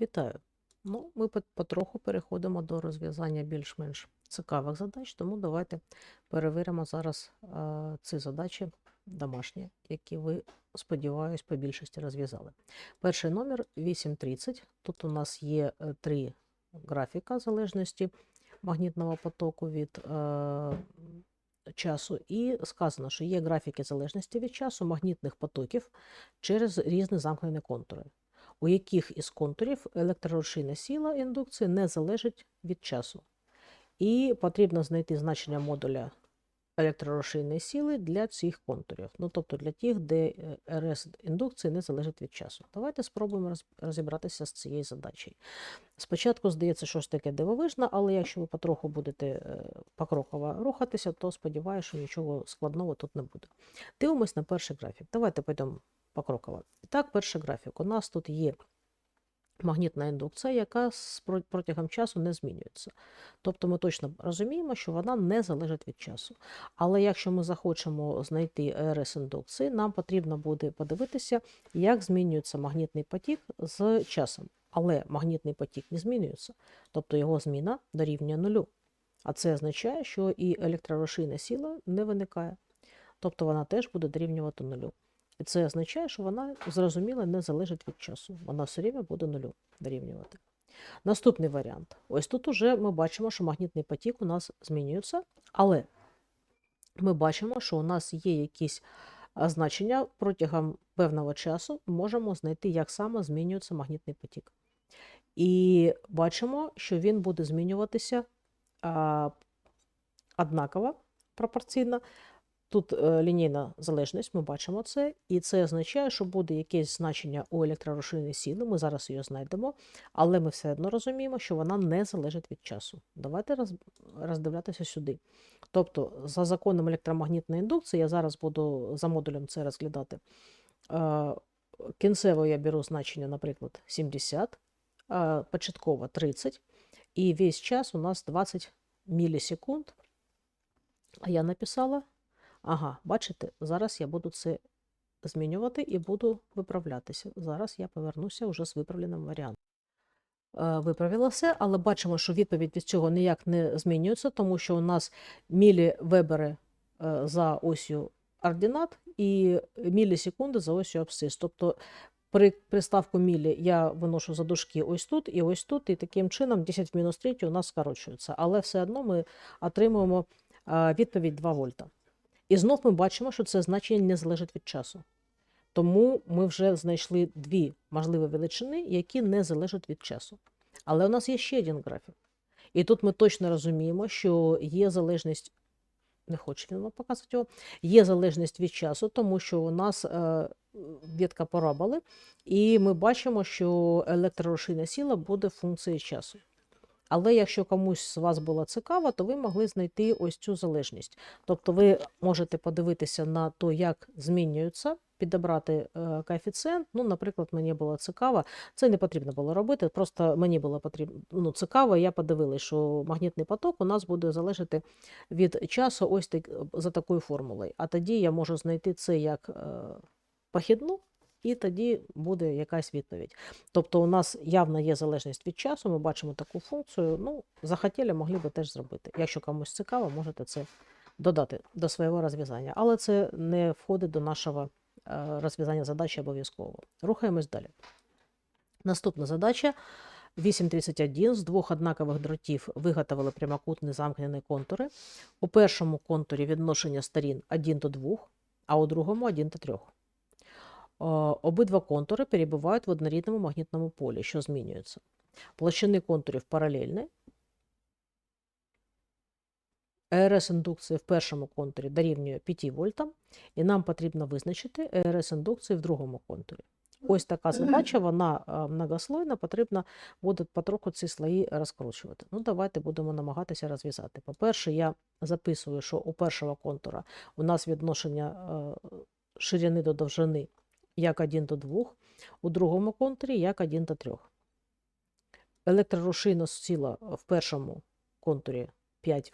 Вітаю! Ну, ми потроху переходимо до розв'язання більш-менш цікавих задач, тому давайте перевіримо зараз е, ці задачі домашні, які ви, сподіваюсь, по більшості розв'язали. Перший номер 8.30. Тут у нас є е, три графіка залежності магнітного потоку від е, часу, і сказано, що є графіки залежності від часу магнітних потоків через різні замкнені контури у яких із контурів електрорушійна сила індукції не залежить від часу. І потрібно знайти значення модуля електрорушійної сили для цих контурів. Ну, тобто для тих, де е, РС індукції не залежить від часу. Давайте спробуємо розібратися з цією задачею. Спочатку здається, щось таке дивовижне, але якщо ви потроху будете е, покроково рухатися, то сподіваюся, що нічого складного тут не буде. Дивимось на перший графік. Давайте підемо покроково. І так, перший графік. У нас тут є магнітна індукція, яка протягом часу не змінюється. Тобто ми точно розуміємо, що вона не залежить від часу. Але якщо ми захочемо знайти РС індукції, нам потрібно буде подивитися, як змінюється магнітний потік з часом. Але магнітний потік не змінюється, тобто його зміна дорівнює нулю. А це означає, що і електрорушійна сила не виникає. Тобто вона теж буде дорівнювати нулю. І це означає, що вона зрозуміло не залежить від часу. Вона все рівно буде нулю дорівнювати. Наступний варіант. Ось тут уже ми бачимо, що магнітний потік у нас змінюється, але ми бачимо, що у нас є якісь значення протягом певного часу. Можемо знайти, як саме змінюється магнітний потік. І бачимо, що він буде змінюватися а, однаково пропорційно. Тут е, лінійна залежність, ми бачимо це, і це означає, що буде якесь значення у електрорушійної сили, ми зараз її знайдемо, але ми все одно розуміємо, що вона не залежить від часу. Давайте роз, роздивлятися сюди. Тобто, за законом електромагнітної індукції, я зараз буду за модулем це розглядати. Е, Кінцево я беру значення, наприклад, 70, е, початково 30, і весь час у нас 20 мілісекунд. А я написала Ага, бачите, зараз я буду це змінювати і буду виправлятися. Зараз я повернуся вже з виправленим варіантом. Е, Виправила все, але бачимо, що відповідь від цього ніяк не змінюється, тому що у нас мілівебери е, за осью ординат і мілісекунди за осью абсцис. Тобто при приставку мілі я виношу за дужки ось тут і ось тут, і таким чином 10 в мінус 3 у нас скорочується. Але все одно ми отримуємо е, відповідь 2 вольта. І знов ми бачимо, що це значення не залежить від часу. Тому ми вже знайшли дві можливі величини, які не залежать від часу. Але у нас є ще один графік. І тут ми точно розуміємо, що є залежність, не хочу він вам показувати його, є залежність від часу, тому що у нас е, ветка параболи, і ми бачимо, що електрорушійна сила буде функцією часу. Але якщо комусь з вас було цікаво, то ви могли знайти ось цю залежність. Тобто ви можете подивитися на те, як змінюється, підібрати е, коефіцієнт. Ну, наприклад, мені було цікаво, це не потрібно було робити, просто мені було потрібно ну, цікаво, я подивилася, що магнітний поток у нас буде залежати від часу ось так, за такою формулою. А тоді я можу знайти це як е, похідну, і тоді буде якась відповідь. Тобто у нас явно є залежність від часу, ми бачимо таку функцію. Ну, захотіли, могли би теж зробити. Якщо комусь цікаво, можете це додати до свого розв'язання. Але це не входить до нашого е, розв'язання задачі обов'язково. Рухаємось далі. Наступна задача. 8.31 з двох однакових дротів виготовили прямокутні замкнені контури. У першому контурі відношення сторін 1 до 2, а у другому 1 до 3. Обидва контури перебувають в однорідному магнітному полі, що змінюється. Площини контурів паралельні. РС індукції в першому контурі дорівнює 5 вольтам, і нам потрібно визначити РС індукції в другому контурі. Ось така задача, вона многослойна, потрібно буде потроху ці слої розкручувати. Ну, давайте будемо намагатися розв'язати. По-перше, я записую, що у першого контура у нас відношення ширини до довжини як 1 до 2, у другому контурі як 1 до 3. Електрорушійна сила в першому контурі 5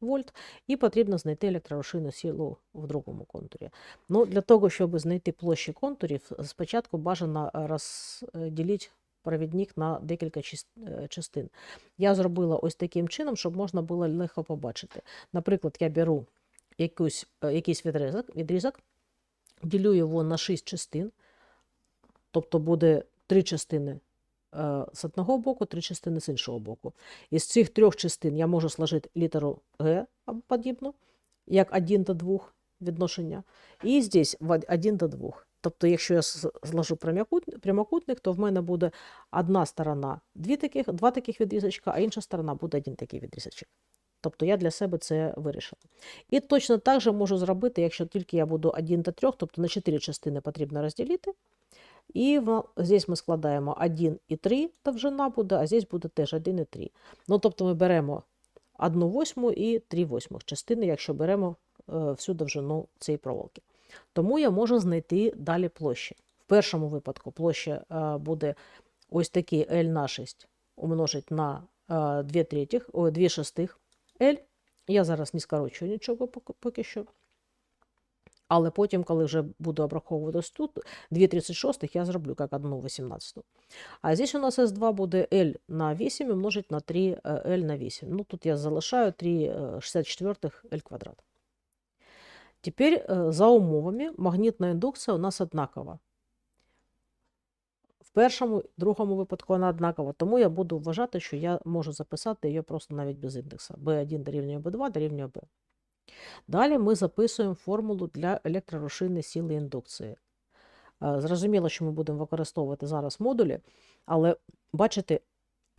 вольт, і потрібно знайти електрорушійну силу в другому контурі. Ну, для того, щоб знайти площі контурів, спочатку бажано розділити провідник на декілька е, частин. Я зробила ось таким чином, щоб можна було легко побачити. Наприклад, я беру якусь, е, якийсь відрізок, відрізок, ділю його на 6 частин, тобто буде три частини е, з одного боку, три частини з іншого боку. Із цих трьох частин я можу сложити літеру Г або подібну, як 1 до 2 відношення, і здесь 1 до 2. Тобто, якщо я зложу прямокутник, то в мене буде одна сторона дві таких, два таких відрізочка, а інша сторона буде один такий відрізочок. Тобто я для себе це вирішила. І точно так же можу зробити, якщо тільки я буду 1 до 3, тобто на 4 частини потрібно розділити. І в, здесь ми складаємо 1 і 3 довжина буде, а здесь буде теж 1 і 3. Ну, тобто ми беремо 1 восьму і 3 восьмих частини, якщо беремо е, всю довжину цієї проволоки. Тому я можу знайти далі площі. В першому випадку площа е, буде ось такий L на 6 умножить на е, 2 третіх, о, 2 шестих L. Я зараз не скорочую нічого поки, що. Але потім, коли вже буду обраховувати тут, 2,36 я зроблю як 1,18. А здесь у нас S2 буде L на 8 умножить на 3 L на 8. Ну, тут я залишаю 3,64 L квадрат. Тепер е, за умовами магнітна індукція у нас однакова. В першому, другому випадку вона однакова, тому я буду вважати, що я можу записати її просто навіть без індекса. B1 дорівнює B2 дорівнює B. Далі ми записуємо формулу для електророшийної сили індукції. Зрозуміло, що ми будемо використовувати зараз модулі, але бачите,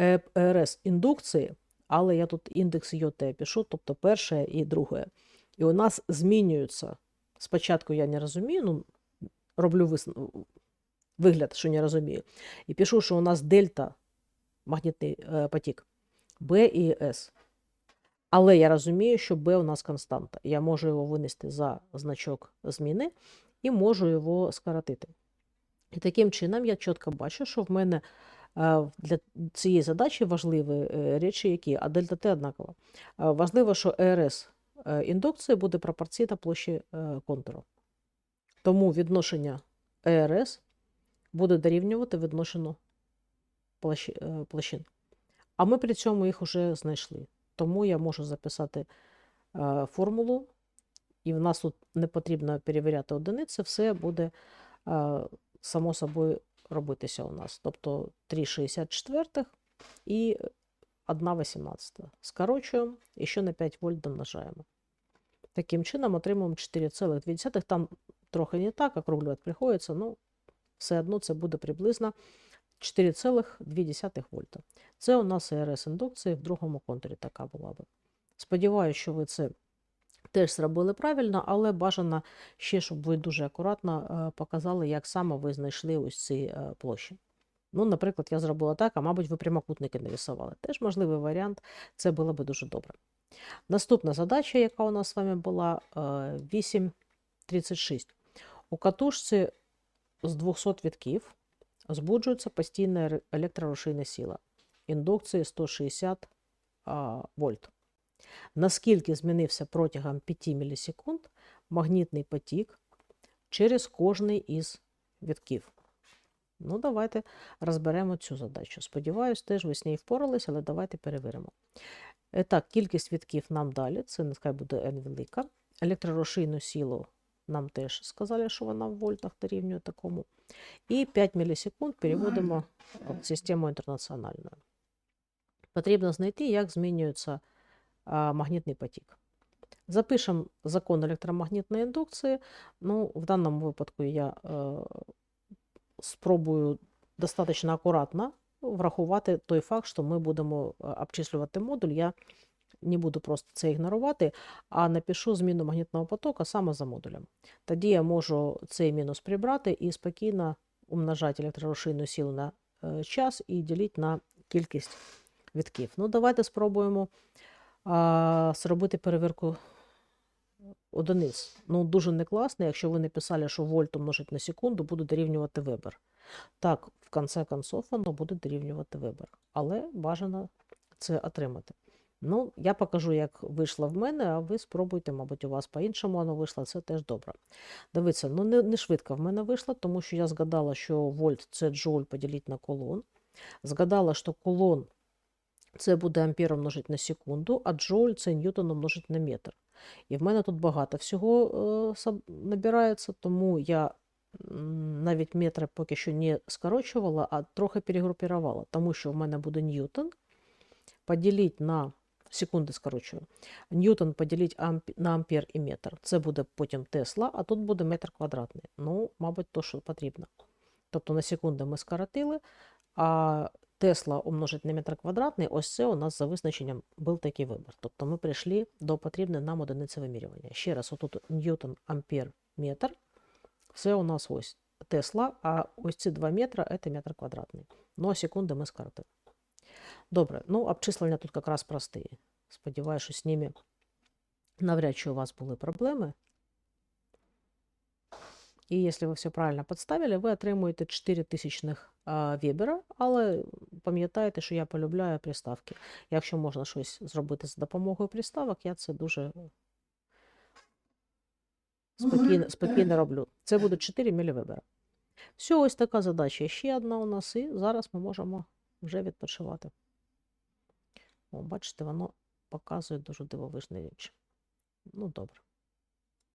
е- РС індукції, але я тут індекс ЙОТ пишу, тобто перше і друге. І у нас змінюються. Спочатку я не розумію, ну, роблю вигляд, що не розумію. І пишу, що у нас дельта магнітний е, потік Б і С. Але я розумію, що B у нас константа. Я можу його винести за значок зміни і можу його скоротити. І таким чином я чітко бачу, що в мене е, для цієї задачі важливі е, речі, які, а дельта Т однакова. Важливо, що РС індукції буде пропорційна площі контуру. Тому відношення ЕРС буде дорівнювати відношенню е, площин. А ми при цьому їх вже знайшли. Тому я можу записати е, формулу, і в нас тут не потрібно перевіряти одиниці, все буде е, само собою робитися у нас. Тобто 3,64 і 1,18. Скорочуємо і ще на 5 вольт домножаємо. Таким чином отримуємо 4,2. Там трохи не так, округлювати приходиться, ну все одно це буде приблизно 4,2 вольта. Це у нас РС індукції в другому контурі така була би. Сподіваюся, що ви це теж зробили правильно, але бажано ще, щоб ви дуже акуратно е, показали, як саме ви знайшли ось ці е, площі. Ну, наприклад, я зробила так, а мабуть, ви прямокутники нарисували. Теж можливий варіант, це було би дуже добре. Наступна задача, яка у нас з вами була, е, 8.36. У катушці з 200 вітків збуджується постійна електророшийна сила індукції 160 а, вольт. Наскільки змінився протягом 5 мілісекунд магнітний потік через кожний із вітків? Ну, давайте розберемо цю задачу. Сподіваюсь, теж ви з нею впорались, але давайте перевіримо. І так, кількість вітків нам далі, це нехай буде n велика. Електророшийну силу нам теж сказали, що вона в вольтах дорівнює такому. І 5 мілісекунд переводимо в систему інтернаціональну. Потрібно знайти, як змінюється магнітний потік. Запишемо закон електромагнітної індукції. Ну, в даному випадку я е, спробую достатньо акуратно врахувати той факт, що ми будемо е, обчислювати модуль. Я не буду просто це ігнорувати, а напишу зміну магнітного потоку саме за модулем. Тоді я можу цей мінус прибрати і спокійно умножати електророшийну силу на е, час і ділити на кількість вітків. Ну, давайте спробуємо а, зробити перевірку одиниць. Ну, дуже не класно, якщо ви написали, що вольт умножить на секунду, буде дорівнювати вебер. Так, в конце концов, воно буде дорівнювати вебер. Але бажано це отримати. Ну, я покажу, як вийшло в мене, а ви спробуйте, мабуть, у вас по-іншому воно вийшло, це теж добре. Дивіться, ну не, не швидко в мене вийшло, тому що я згадала, що вольт це джоуль поділити на колон. Згадала, що колон це буде ампер умножити на секунду, а джоуль це ньютон умножити на метр. І в мене тут багато всього е, набирається, тому я навіть метри поки що не скорочувала, а трохи перегрупувала, тому що в мене буде ньютон поділити на секунди скорочую. Ньютон поділити амп- на ампер і метр. Це буде потім Тесла, а тут буде метр квадратний. Ну, мабуть, то, що потрібно. Тобто на секунди ми скоротили, а Тесла умножить на метр квадратний, ось це у нас за визначенням був такий вибір. Тобто ми прийшли до потрібної нам одиниці вимірювання. Ще раз, отут Ньютон, ампер, метр. Це у нас ось Тесла, а ось ці 2 метри це метр квадратний. Ну, а секунди ми скоротили. Добре, ну обчислення тут якраз прості. Сподіваюся, що з ними навряд чи у вас були проблеми. І якщо ви все правильно підставили, ви отримуєте 4 тисячних а, але пам'ятайте, що я полюбляю приставки. Якщо можна щось зробити за допомогою приставок, я це дуже спокійно, спокійно роблю. Це буде 4 мілівебера. Все, ось така задача. Ще одна у нас, і зараз ми можемо вже відпочивати. О, бачите, воно показує дуже дивовижні річ. Ну, добре.